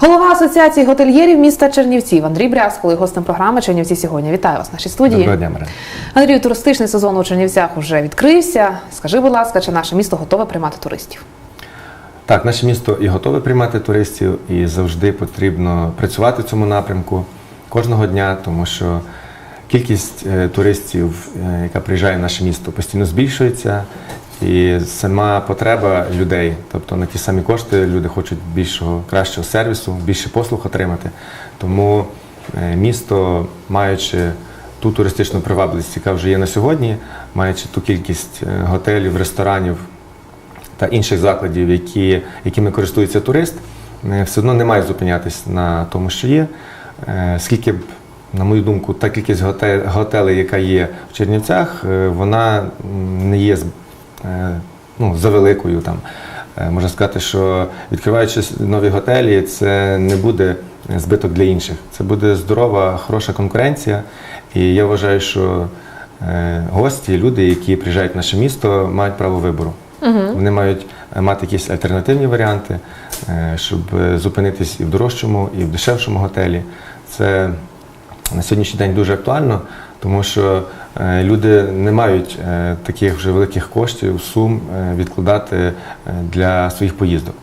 Голова асоціації готельєрів міста Чернівців Андрій Брязкало, гостем програми Чернівці сьогодні. Вітаю вас в нашій студії. Доброго дня, Марина. Андрію, туристичний сезон у Чернівцях вже відкрився. Скажи, будь ласка, чи наше місто готове приймати туристів? Так, наше місто і готове приймати туристів, і завжди потрібно працювати в цьому напрямку кожного дня, тому що кількість е, туристів, е, яка приїжджає в наше місто, постійно збільшується. І сама потреба людей, тобто на ті самі кошти люди хочуть більшого, кращого сервісу, більше послуг отримати. Тому е, місто, маючи ту туристичну привабливість, яка вже є на сьогодні, маючи ту кількість е, готелів, ресторанів, та інших закладів, які, якими користується турист, е, все одно не має зупинятись на тому, що є. Скільки б, на мою думку, та кількість готе- готелей, яка є в Чернівцях, вона не є ну, за великою. Там. Е, Можна сказати, що відкриваючи нові готелі, це не буде збиток для інших. Це буде здорова, хороша конкуренція. І я вважаю, що е, гості, люди, які приїжджають в наше місто, мають право вибору. Вони мають е, мати якісь альтернативні варіанти, е, щоб е, зупинитись і в дорожчому, і в дешевшому готелі. Це на сьогоднішній день дуже актуально, тому що е, люди не мають е, таких вже великих коштів, сум е, відкладати е, для своїх поїздок.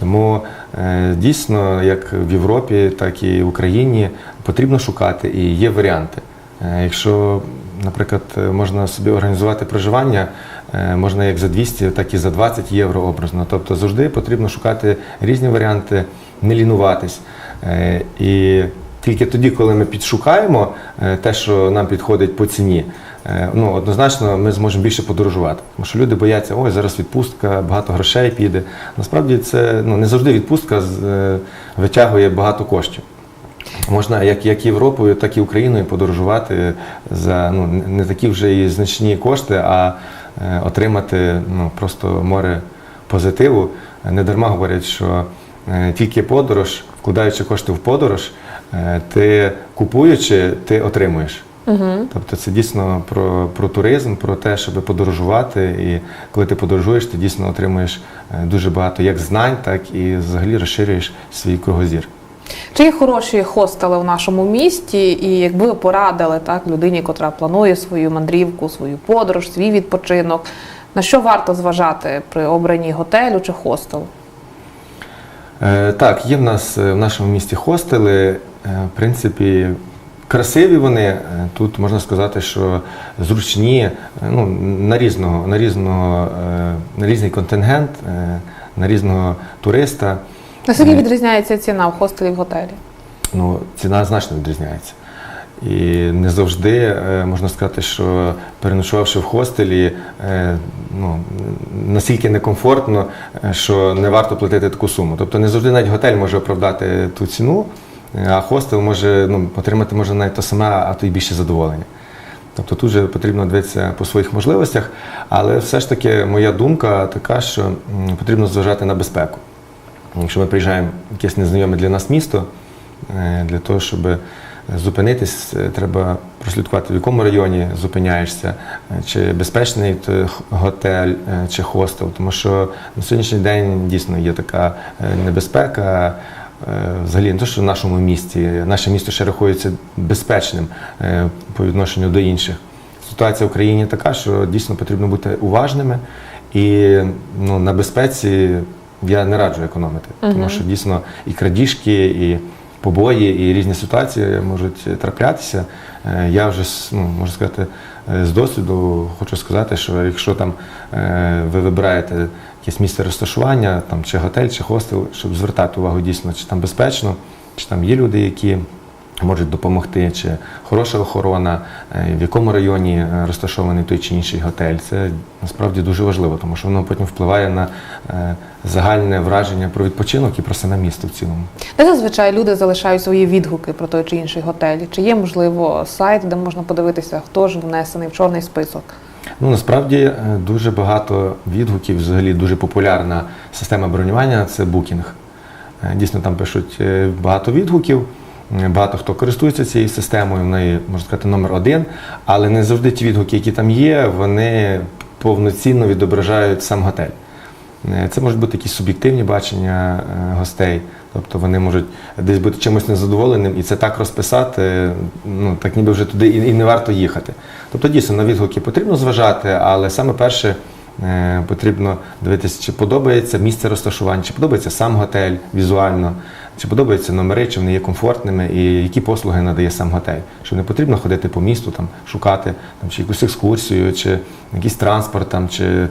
Тому е, дійсно, як в Європі, так і в Україні потрібно шукати і є варіанти. Е, Якщо, наприклад, е, можна собі організувати проживання, е, можна як за 200, так і за 20 євро образно. Тобто завжди потрібно шукати різні варіанти, не лінуватись. Е, І тільки тоді, коли ми підшукаємо е, те, що нам підходить по ціні, е, ну однозначно ми зможемо більше подорожувати. Тому що люди бояться, ой, зараз відпустка, багато грошей піде. Насправді це ну, не завжди відпустка е, витягує багато коштів. Можна як, як Європою, так і Україною подорожувати за ну, не- такі вже і значні кошти, а отримати ну, просто море позитиву. Не дарма говорять, що тільки подорож, вкладаючи кошти в подорож, ти купуючи, ти отримуєш. Тобто це дійсно про, про туризм, про те, щоб подорожувати. І коли ти подорожуєш, ти дійсно отримуєш е, дуже багато як знань, так і взагалі розширюєш свій кругозір. Чи є хороші хостели в нашому місті? І якби ви порадили так людині, котра планує свою мандрівку, свою подорож, свій відпочинок, на що варто зважати при обранні готелю чи хостелу? Е, Так, є в нас е, в нашому місті хостели. Е, В принципі, красиві вони. Е, Тут можна сказати, що зручні е, ну, на різного, на різного, на різний контингент, на різного туриста. Наскільки відрізняється ціна в хостелі в готелі? ну, ціна значно відрізняється. І не завжди можна сказати, що переночувавши в хостелі, ну, настільки некомфортно, що не варто платити таку суму. Тобто не завжди навіть готель може оправдати ту ціну, а хостел може ну, отримати може навіть те саме, а то й більше задоволення. Тобто тут же потрібно дивитися по своїх можливостях, але все ж таки моя думка така, що потрібно зважати на безпеку. Якщо ми приїжджаємо в якесь незнайоме для нас місто, е, для того, щоб зупинитись, е, треба прослідкувати, в якому районі зупиняєшся, е, чи безпечний готель чи хостел, тому що на сьогоднішній день дійсно є така небезпека. Е, Взагалі, не те, що в нашому місті, наше місто ще рахується безпечним е, по відношенню до інших. Ситуація в Україні така, що дійсно потрібно бути уважними і ну, на безпеці я не раджу економити, тому що дійсно і крадіжки, і побої, і різні ситуації можуть траплятися. Е, Я вже ну, можу сказати, з досвіду хочу сказати, що якщо там ви вибираєте якесь місце розташування, там чи готель, чи хостел, щоб звертати увагу дійсно, чи там безпечно, чи там є люди, які можуть допомогти, чи хороша охорона, е, в якому районі е, розташований той чи інший готель. Це насправді дуже важливо, тому що воно потім впливає на е, загальне враження про відпочинок і про саме місто в цілому. Де зазвичай люди залишають свої відгуки про той чи інший готель? Чи є можливо сайт, де можна подивитися, хто ж внесений в чорний список? Ну насправді е, дуже багато відгуків, взагалі дуже популярна система бронювання це букінг. Е, Дійсно, там пишуть е, багато відгуків. Багато хто користується цією системою, в неї можна сказати номер один, але не завжди ті відгуки, які там є, вони повноцінно відображають сам готель. Це можуть бути якісь суб'єктивні бачення гостей, тобто вони можуть десь бути чимось незадоволеним, і це так розписати, ну так ніби вже туди і, і не варто їхати. Тобто дійсно на відгуки потрібно зважати, але саме перше е, потрібно дивитися, чи подобається місце розташування, чи подобається сам готель візуально, чи подобаються номери, чи вони є комфортними, і які послуги надає сам готель. Що не потрібно ходити по місту, там, шукати там, чи якусь екскурсію, чи якийсь транспорт, там, чи е,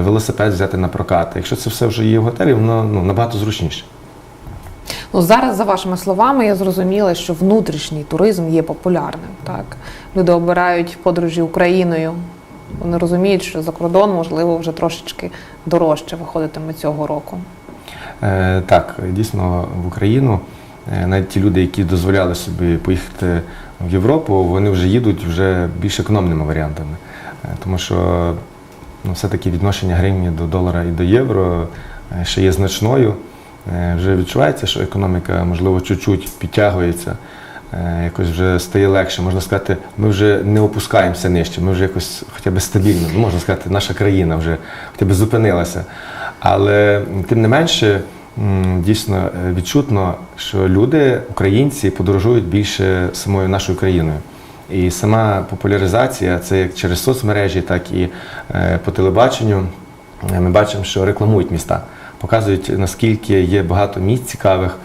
велосипед взяти на прокат. Якщо це все вже є в готелі, воно ну, набагато зручніше. Ну зараз, за вашими словами, я зрозуміла, що внутрішній туризм є популярним. Так люди обирають подорожі Україною. Вони розуміють, що за кордон можливо вже трошечки дорожче виходитиме цього року. Е, так, дійсно в Україну е, навіть ті люди, які дозволяли собі поїхати в Європу, вони вже їдуть вже більш економними варіантами. Е, тому що ну, все-таки відношення гривні до долара і до євро е, ще є значною. Е, Вже відчувається, що економіка, можливо, чуть-чуть підтягується, е, якось вже стає легше. Можна сказати, ми вже не опускаємося нижче, ми вже якось хоча б стабільно, ну, можна сказати, наша країна вже хоча б зупинилася. Але тим не менше, дійсно е, відчутно, що люди, українці, подорожують більше самою нашою країною. І сама популяризація, це як через соцмережі, так і по телебаченню. Ми бачимо, що рекламують міста, показують наскільки є багато місць цікавих,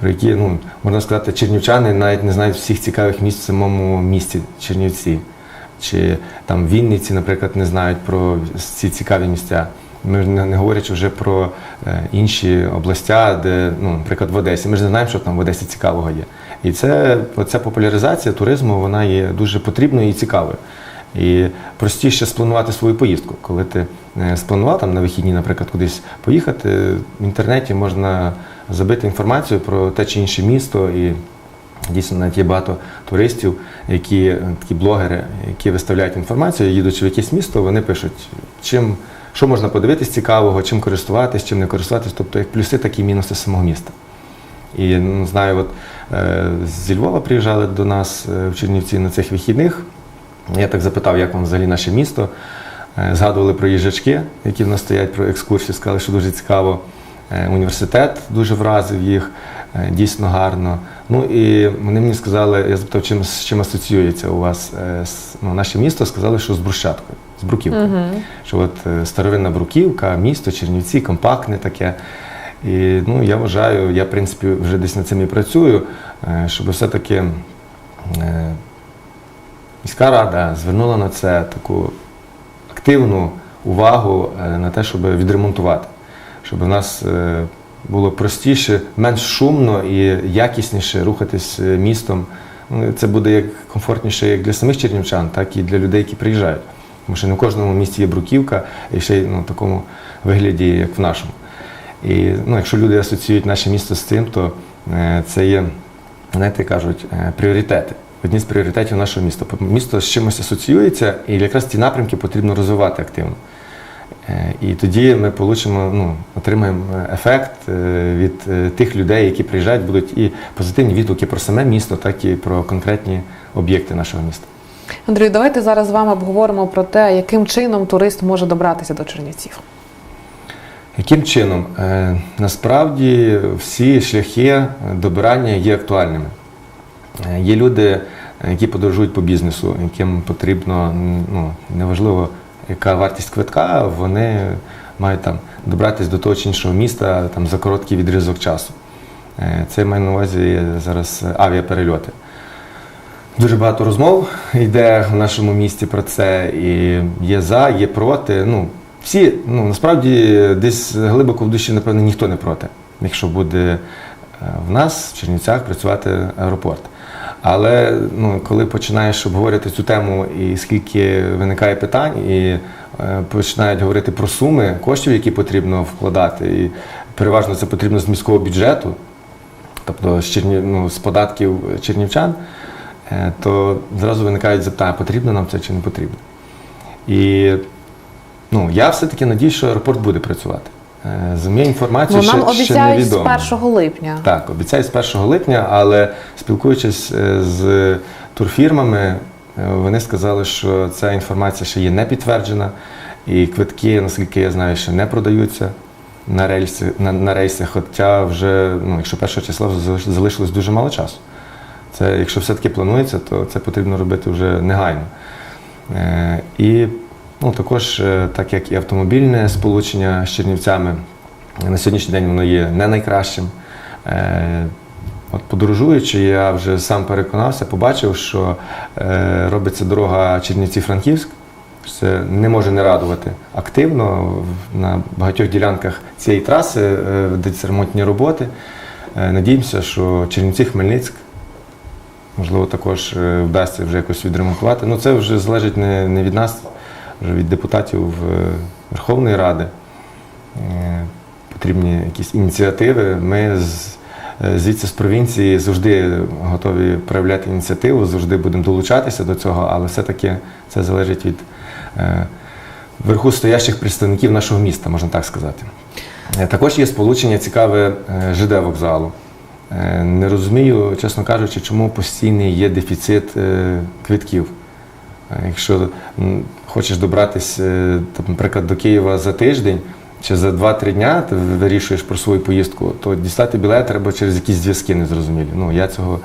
про які ну можна сказати, чернівчани навіть не знають всіх цікавих місць в самому місті Чернівці. Чи там Вінниці, наприклад, не знають про ці цікаві місця. Ми ж не, говорячи вже про е, інші областя, де, ну, наприклад, в Одесі. Ми ж не знаємо, що там в Одесі цікавого є. І це ця популяризація туризму вона є дуже потрібною і цікавою. І простіше спланувати свою поїздку. Коли ти е, спланував там на вихідні, наприклад, кудись поїхати, в інтернеті можна забити інформацію про те чи інше місто і Дійсно, навіть є багато туристів, які е, такі блогери, які виставляють інформацію, їдучи в якесь місто, вони пишуть, чим, що можна подивитись цікавого, чим користуватись, чим не користуватись, тобто як плюси, так і мінуси самого міста. І ну, знаю, от е, зі Львова приїжджали до нас е, в Чернівці на цих вихідних. Я так запитав, як вам взагалі наше місто. Е, Згадували про їжачки, які в нас стоять, про екскурсії, сказали, що дуже цікаво. Е, Університет дуже вразив їх, е, дійсно гарно. Ну і вони мені сказали, я запитав, чим, з чим асоціюється у вас ну, наше місто, сказали, що з брусчаткою, з бруківкою. Що от старовинна бруківка, місто, Чернівці, компактне таке. І ну, я вважаю, я в принципі вже десь над цим і працюю, щоб все-таки міська рада звернула на це таку активну увагу е, на те, щоб відремонтувати, щоб у нас е, було простіше, менш шумно і якісніше рухатись е, містом. Ну, Це буде як комфортніше як для самих чернівчан, так і для людей, які приїжджають. Тому що не в кожному місті є бруківка, і ще й ну, в такому вигляді, як в нашому. І ну, якщо люди асоціюють наше місто з цим, то це є, знаєте, кажуть, пріоритети. Одні з пріоритетів нашого міста. Місто з чимось асоціюється, і якраз ці напрямки потрібно розвивати активно. Е, І тоді ми получимо, ну, отримаємо ефект е, від е, тих людей, які приїжджають, будуть і позитивні відгуки про саме місто, так і про конкретні об'єкти нашого міста. Андрію, давайте зараз з вами обговоримо про те, яким чином турист може добратися до Чернівців. Яким чином? Е, Насправді всі шляхи добирання є актуальними. Е, Є люди, е, які подорожують по бізнесу, яким потрібно, ну, неважливо, яка вартість квитка, вони мають там добратися до того чи іншого міста там, за короткий відрізок часу. Е, Це маю на увазі зараз авіаперельоти. Дуже багато розмов йде в нашому місті про це. І є за, є проти. Ну, всі, ну насправді, десь глибоко в душі, напевно, ніхто не проти, якщо буде в нас, в Чернівцях, працювати аеропорт. Але ну, коли починаєш обговорювати цю тему і скільки виникає питань, і е, починають говорити про суми коштів, які потрібно вкладати, і переважно це потрібно з міського бюджету, тобто з, Чернів, ну, з податків чернівчан, е, то зразу виникають запитання, потрібно нам це чи не потрібно. І ну, я все-таки надію, що аеропорт буде працювати. Е, За моєю інформацією, Ну, нам ще, ще обіцяють з 1 липня. Так, обіцяють з 1 липня, але спілкуючись е, з турфірмами, е, вони сказали, що ця інформація ще є не підтверджена. І квитки, наскільки я знаю, ще не продаються на рейси, на, на рейси, хоча вже, ну, якщо першого числа залишилось дуже мало часу. Це, якщо все-таки планується, то це потрібно робити вже негайно. Е, і ну, також, е, так як і автомобільне сполучення з Чернівцями, на сьогоднішній день воно є не найкращим. Е, От подорожуючи, я вже сам переконався, побачив, що е, робиться дорога Чернівці-Франківськ. Це не може не радувати. Активно на багатьох ділянках цієї траси ведуться ремонтні роботи. Надіємося, що Чернівці-Хмельницьк, можливо, також вдасться вже якось відремонтувати. Ну, це вже залежить не, не від нас, вже від депутатів е, Верховної Ради. Е, Потрібні якісь ініціативи. Ми з, е, звідси з провінції завжди готові проявляти ініціативу, завжди будемо долучатися до цього, але все-таки це залежить від верху стоящих представників нашого міста, можна так сказати. Також є сполучення цікаве ЖД вокзалу. Не розумію, чесно кажучи, чому постійний є дефіцит квитків. Якщо хочеш добратися, е, наприклад, до Києва за тиждень чи за 2-3 дня ти вирішуєш про свою поїздку, то дістати білет треба через якісь зв'язки незрозумілі. Ну, я цього,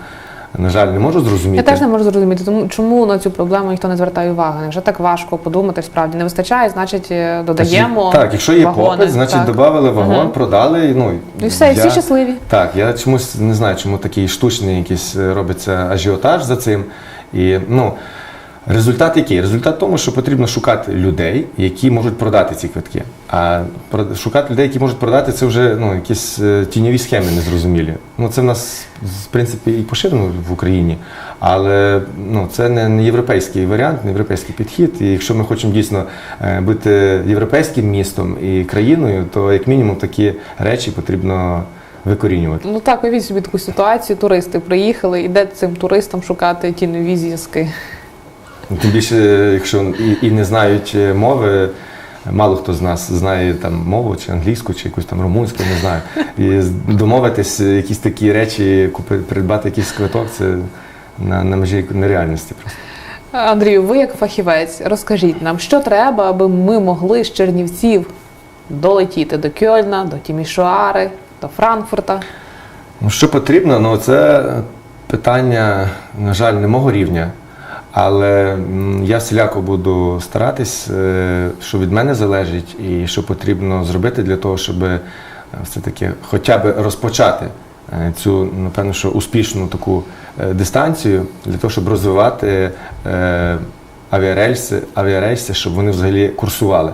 на жаль, не можу зрозуміти. Я теж не можу зрозуміти, тому чому на цю проблему ніхто не звертає уваги. Невже так важко подумати, справді не вистачає, значить е, додаємо. Так, якщо є вагони, попит, значить так. додали вагон, Мгм. продали. Ну, І все, і всі щасливі. Так, я чомусь не знаю, чому такий штучний якийсь робиться ажіотаж за цим. І, ну, результат який? Результат тому, що потрібно шукати людей, які можуть продати ці квитки. А шукати людей, які можуть продати, це вже ну, якісь е, тіньові схеми незрозумілі. Ну, це в нас, в принципі, і поширено в Україні, але ну, це не, не європейський варіант, не європейський підхід. І якщо ми хочемо дійсно е, бути європейським містом і країною, то як мінімум такі речі потрібно викорінювати. Ну так, уявіть собі таку ситуацію. Туристи приїхали, і де цим туристам шукати ті нові зв'язки. Тим більше, якщо і, і не знають е, мови, мало хто з нас знає там мову, чи англійську, чи якусь там румунську, не знаю. І домовитись якісь такі речі, купи, придбати якийсь квиток, це на, на межі нереальності просто. Андрію, ви як фахівець, розкажіть нам, що треба, аби ми могли з Чернівців долетіти до Кьольна, до Тімішоари, до Франкфурта. Ну, що потрібно, ну це питання, на жаль, не мого рівня. Але я всіляко буду старатись, е, що від мене залежить, і що потрібно зробити для того, щоб е, все-таки хоча б розпочати е, цю, напевно, що успішну таку дистанцію, для того, щоб розвивати авіарейси, авіарейси, щоб вони взагалі курсували.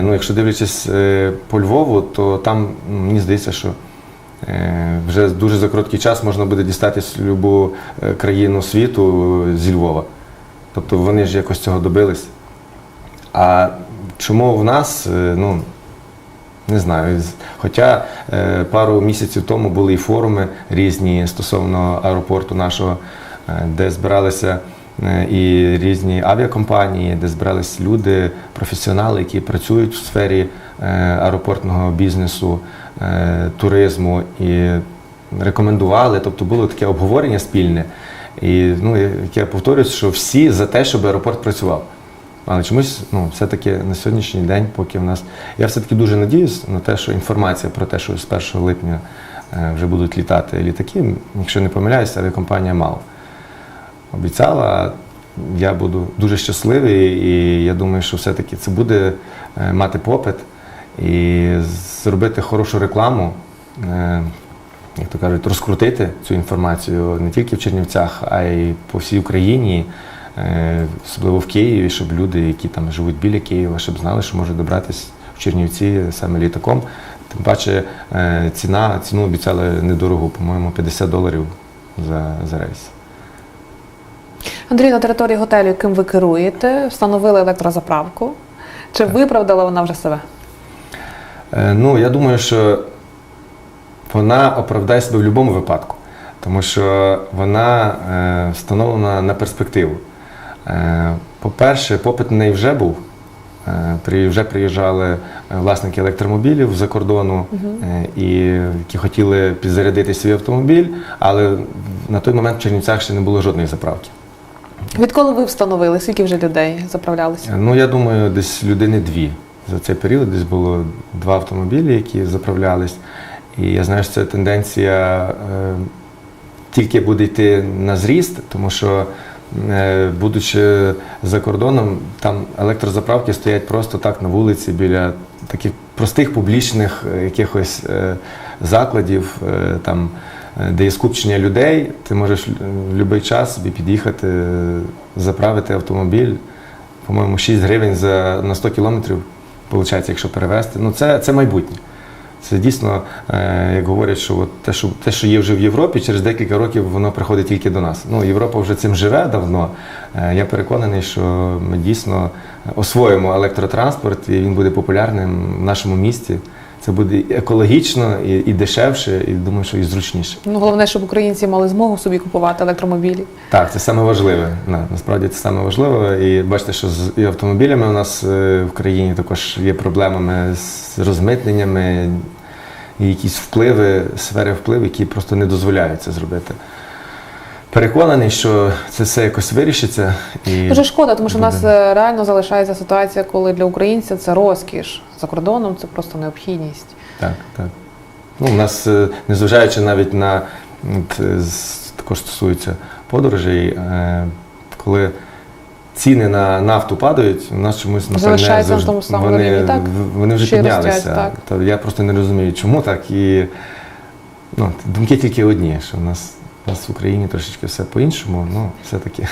Ну, якщо дивлячись по Львову, то там мені здається, що Вже дуже за короткий час можна буде дістатись е, країну світу зі Львова. Тобто вони ж якось цього добились. А чому в нас, е, ну, не знаю. Хоча е, пару місяців тому були і форуми різні стосовно аеропорту нашого, е, де збиралися і різні авіакомпанії, де збирались люди, професіонали, які працюють в сфері аеропортного бізнесу, туризму і рекомендували. Тобто було таке обговорення спільне. І ну, я повторюсь, що всі за те, щоб аеропорт працював. Але чомусь, ну, все-таки на сьогоднішній день, поки в нас. Я все-таки дуже надіюсь на те, що інформація про те, що з 1 липня е, вже будуть літати літаки, якщо не помиляюся, авіакомпанія мало. Обіцяла, я буду дуже щасливий, і я думаю, що все-таки це буде е, мати попит і зробити хорошу рекламу. Як то кажуть, розкрутити цю інформацію не тільки в Чернівцях, а й по всій Україні, е, особливо в Києві, щоб люди, які там живуть біля Києва, щоб знали, що можуть добратися в Чернівці саме літаком. Тим паче е, ціна, ціну обіцяли недорого, по-моєму, 50 доларів за, за рейс. Андрій, на території готелю, яким ви керуєте, встановили електрозаправку. Чи виправдала вона вже себе? Е, Ну, я думаю, що вона оправдає себе в будь-якому випадку, тому що вона е, встановлена на перспективу. Е, По-перше, попит на неї вже був. Е, при- Вже приїжджали власники електромобілів з-за кордону, і, які хотіли підзарядити свій автомобіль, але на той момент в Чернівцях ще не було жодної заправки. Відколи ви встановили, скільки вже людей заправлялися? Ну, я думаю, десь людини дві. За цей період десь було два автомобілі, які заправлялись. І я знаю, що ця тенденція е, тільки буде йти на зріст, тому що, е, будучи за кордоном, там електрозаправки стоять просто так на вулиці біля таких простих публічних е, якихось закладів, там, де є скупчення людей. Ти можеш в будь-який час собі під'їхати, заправити автомобіль по-моєму, 6 гривень за, на 100 кілометрів, виходить, якщо перевезти. Ну, це, це майбутнє. Це дійсно, е, як говорять, що от те, що те, що є вже в Європі, через декілька років воно приходить тільки до нас. Ну, Європа вже цим живе давно. Е, я переконаний, що ми дійсно освоїмо електротранспорт і він буде популярним в нашому місті. Це буде екологічно, і, і дешевше, і думаю, що і зручніше. Ну, головне, щоб українці мали змогу собі купувати електромобілі. Так, це саме важливе. На, насправді це саме важливе. І бачите, що з і автомобілями у нас е, в країні також є проблемами з розмитненнями, і якісь впливи, сфери впливу, які просто не дозволяють це зробити. Переконаний, що це все якось вирішиться. І Дуже шкода, тому що в нас е, реально залишається ситуація, коли для українця це розкіш. За кордоном це просто необхідність. Так, так. Ну, у нас, е, незважаючи навіть на от, е, також стосується подорожей, е, коли ціни на нафту падають, у нас чомусь напевне, Залишаються на завжди- тому самому вони, рівні, так? вони вже Ще піднялися. ростять, так. Та я просто не розумію, чому так. І ну, думки тільки одні, що в нас, у нас в Україні трошечки все по-іншому, ну, все-таки.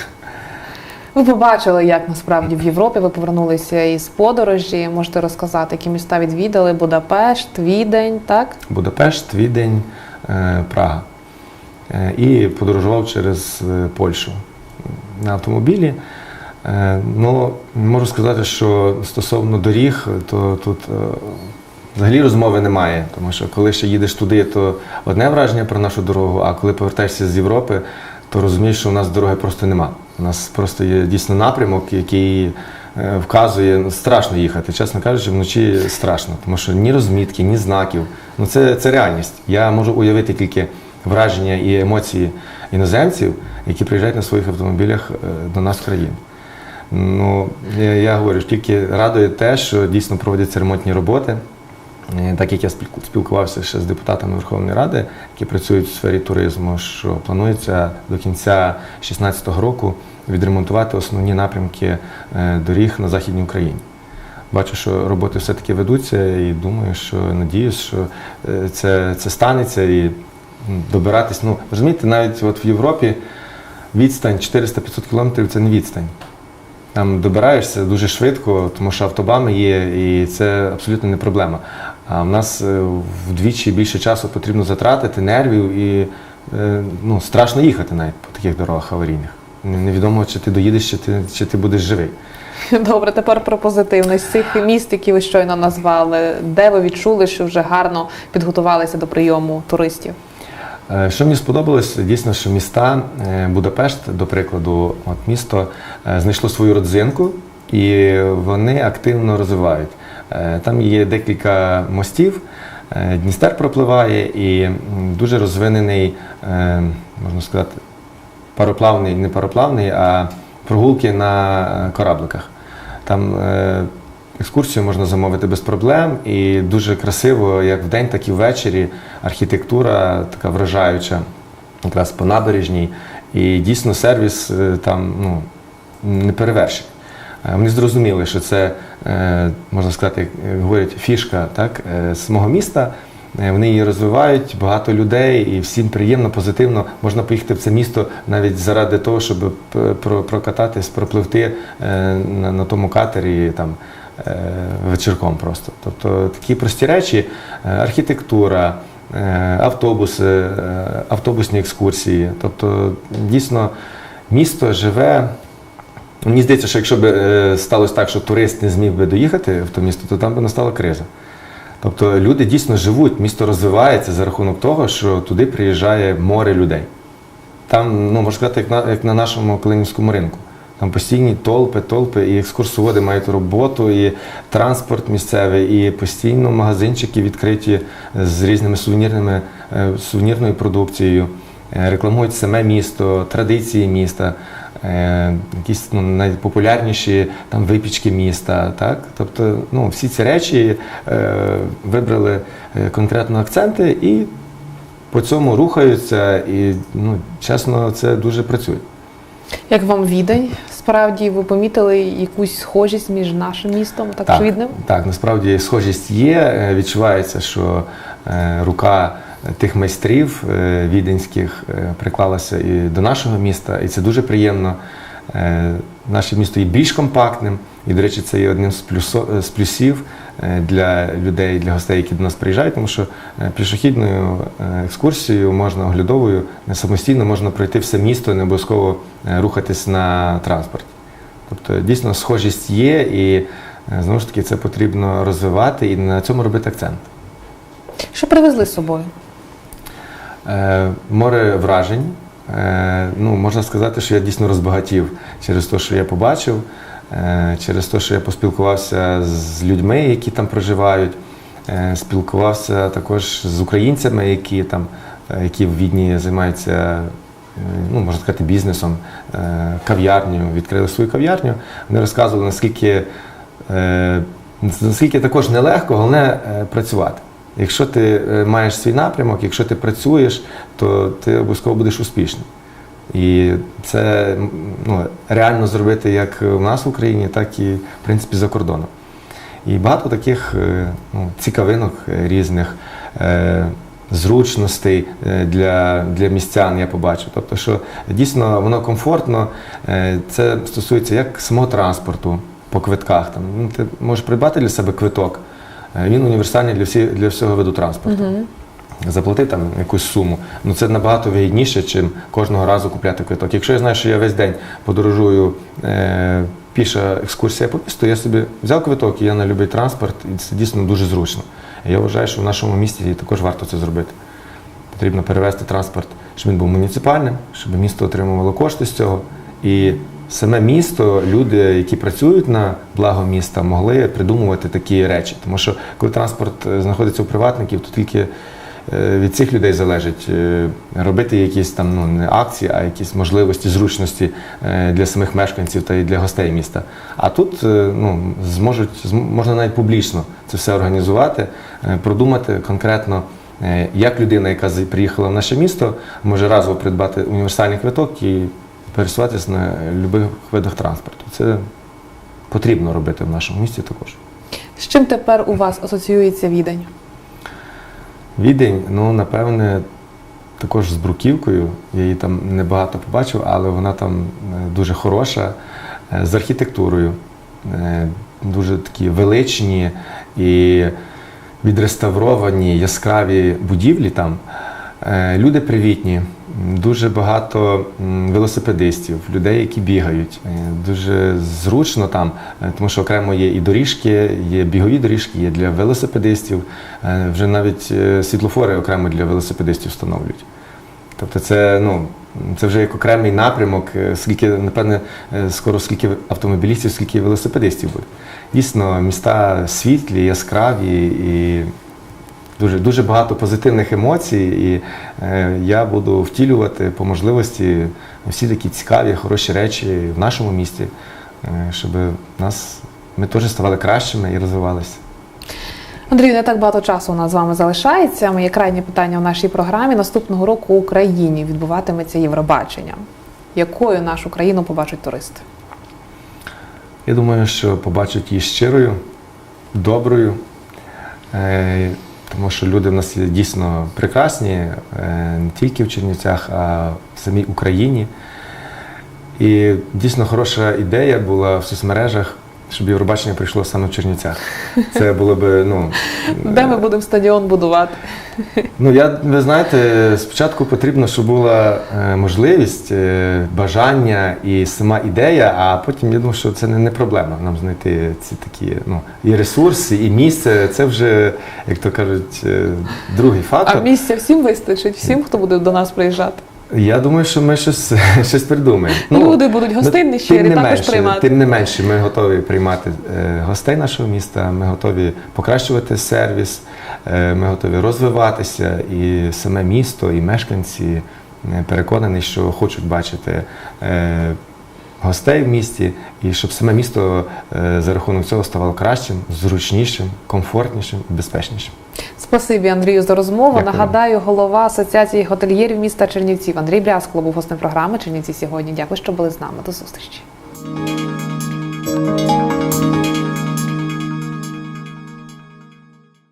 Ви побачили, як насправді в Європі ви повернулися із подорожі. Можете розказати, які міста відвідали? Будапешт, Відень, так? Будапешт, Відень, е, Прага. Е, І подорожував через е, Польщу на автомобілі. Ну, можу сказати, що стосовно доріг, то тут взагалі розмови немає. Тому що коли ще їдеш туди, то одне враження про нашу дорогу, а коли повертаєшся з Європи, то розумієш, що у нас дороги просто нема. У нас просто є дійсно напрямок, який е, вказує, ну, страшно їхати. Чесно кажучи, вночі страшно, тому що ні розмітки, ні знаків. Ну це, це реальність. Я можу уявити тільки враження і емоції іноземців, які приїжджають на своїх автомобілях е, до нас в країну. Ну, я, я говорю, тільки радує те, що дійсно проводяться ремонтні роботи. Е, Так як я спілку- спілкувався ще з депутатами Верховної Ради, які працюють в сфері туризму, що планується до кінця 2016 року відремонтувати основні напрямки е, доріг на Західній Україні. Бачу, що роботи все-таки ведуться, і думаю, що надіюсь, що е, це, це станеться і добиратись. Ну, розумієте, навіть от в Європі відстань 400-500 кілометрів це не відстань. Там добираєшся дуже швидко, тому що автобами є, і це абсолютно не проблема. А в нас е, вдвічі більше часу потрібно затратити, нервів і е, ну, страшно їхати навіть по таких дорогах аварійних. Невідомо, чи ти доїдеш, чи ти, чи ти будеш живий. Добре, тепер про позитивне. З цих міст, які ви щойно назвали, де ви відчули, що вже гарно підготувалися до прийому туристів? Е, Що мені сподобалось, дійсно, що міста Будапешт, до прикладу, от місто знайшло свою родзинку і вони активно розвивають. Е, Там є декілька мостів, е, Дністер пропливає і дуже розвинений, е, можна сказати, пароплавний, не пароплавний, а прогулки на корабликах. Там екскурсію можна замовити без проблем і дуже красиво, як вдень, так і ввечері. Архітектура така вражаюча, якраз по набережній. І дійсно сервіс там ну, не перевершений. Е, Вони зрозуміли, що це, е, можна сказати, як говорять, фішка так, самого міста. Е, Вони її розвивають, багато людей, і всім приємно, позитивно. Можна поїхати в це місто навіть заради того, щоб прокататись, пропливти на, тому катері там, вечірком просто. Тобто такі прості речі, архітектура, автобуси, автобусні екскурсії. Тобто, дійсно, місто живе. Мені здається, що якщо б е, сталося так, що турист не зміг би доїхати в то місто, то там би настала криза. Тобто люди дійсно живуть, місто розвивається за рахунок того, що туди приїжджає море людей. Там, ну, можна сказати, як на, як на нашому Калинівському ринку. Там постійні толпи, толпи, і екскурсоводи мають роботу, і транспорт місцевий, і постійно магазинчики відкриті з різними сувенірними, е, сувенірною продукцією, Е, рекламують саме місто, традиції міста. Е, якісь ну, найпопулярніші там випічки міста. Так? Тобто ну, всі ці речі е, вибрали е, конкретно акценти і по цьому рухаються, і ну, чесно, це дуже працює. Як вам відень? Справді ви помітили якусь схожість між нашим містом та Так, Швідним? так, насправді схожість є. Е, Відчувається, що е, рука тих майстрів е, віденських е, приклалася і до нашого міста, і це дуже приємно. Е, Наше місто є більш компактним, і, до речі, це є одним з, плюсів для людей, для гостей, які до нас приїжджають, тому що пішохідною екскурсією можна оглядовою самостійно можна пройти все місто, не обов'язково рухатись на транспорті. Тобто дійсно схожість є, і знову ж таки це потрібно розвивати і на цьому робити акцент. Що привезли з собою? Е, море вражень. Е, ну, можна сказати, що я дійсно розбагатів через те, що я побачив, е, через те, що я поспілкувався з людьми, які там проживають, спілкувався також з українцями, які там, які в Відні займаються. Ну, можна сказати, бізнесом, кав'ярнею, відкрили свою кав'ярню. Вони розказували, наскільки, наскільки також нелегко, головне працювати. Якщо ти е, маєш свій напрямок, якщо ти працюєш, то ти обов'язково будеш успішним. І це ну, реально зробити як у нас в Україні, так і в принципі за кордоном. І багато таких е, ну, цікавинок різних, е, зручностей е, для, для містян я побачив. Тобто, що дійсно воно комфортно, Е, це стосується як самого транспорту по квитках. Там, ну, ти можеш придбати для себе квиток, він універсальний для, всі, для всього виду транспорту. Заплатив там якусь суму. Ну це набагато вигідніше, чим кожного разу купляти квиток. Якщо я знаю, що я весь день подорожую е, піша екскурсія по місту, я собі взяв квиток і я на любий транспорт, і це дійсно дуже зручно. Я вважаю, що в нашому місті також варто це зробити. Потрібно перевести транспорт, щоб він був муніципальним, щоб місто отримувало кошти з цього. І саме місто, люди, які працюють на благо міста, могли придумувати такі речі. Тому що коли транспорт е, знаходиться у приватників, то тільки е, від цих людей залежить е, робити якісь там ну, не акції, а якісь можливості, зручності для самих мешканців та й для гостей міста. А тут ну, зможуть, можна навіть публічно це все організувати, продумати конкретно. Як людина, яка приїхала в наше місто, може разово придбати універсальний квиток і пересуватися на будь-яких видах транспорту. Це потрібно робити в нашому місті також. З чим тепер у вас асоціюється відень? Відень, ну напевне, також з бруківкою. Я її там небагато побачив, але вона там е, дуже хороша, е, з архітектурою. Е, Дуже такі величні і відреставровані яскраві будівлі там. Люди привітні, дуже багато велосипедистів, людей, які бігають. Е, Дуже зручно там, е, тому що окремо є і доріжки, є бігові доріжки, є для велосипедистів. Е, Вже навіть світлофори окремо для велосипедистів встановлюють. Тобто це, ну, це вже як окремий напрямок, скільки, напевне, скоро скільки автомобілістів, скільки велосипедистів буде. Дійсно, міста світлі, яскраві і дуже, дуже багато позитивних емоцій. І е, я буду втілювати по можливості всі такі цікаві, хороші речі в нашому місті, е, щоб нас, ми теж ставали кращими і розвивалися. Андрію, не так багато часу у нас з вами залишається. Моє крайнє питання в нашій програмі. Наступного року у Україні відбуватиметься Євробачення. Якою нашу країну побачать туристи? Я думаю, що побачать її щирою, доброю, е, тому що люди в нас є дійсно прекрасні, е, не тільки в Чернівцях, а в самій Україні. І дійсно хороша ідея була в соцмережах, щоб Євробачення прийшло саме в Чернівцях. Це було би, ну. Де ми будемо стадіон будувати? Ну, я, ви знаєте, спочатку потрібно, щоб була е, можливість, е, бажання і сама ідея, а потім я думаю, що це не, не проблема нам знайти ці такі ну, і ресурси, і місце. Це вже, як то кажуть, е, другий А місця всім вистачить, всім, хто буде до нас приїжджати. Я думаю, що ми щось, щось придумаємо. Люди будуть гостинні, ну, тим не також менше, приймати. Тим не менше, ми готові приймати е, гостей нашого міста, ми готові покращувати сервіс, е, ми готові розвиватися, і саме місто, і мешканці е, переконані, що хочуть бачити гостей в місті, і щоб саме місто е, за рахунок цього ставало кращим, зручнішим, комфортнішим і безпечнішим. Спасибі, Андрію, за розмову. Дякую. Нагадаю, голова Асоціації готельєрів міста Чернівців Андрій Брязкало був гостем програми Чернівці сьогодні. Дякую, що були з нами. До зустрічі.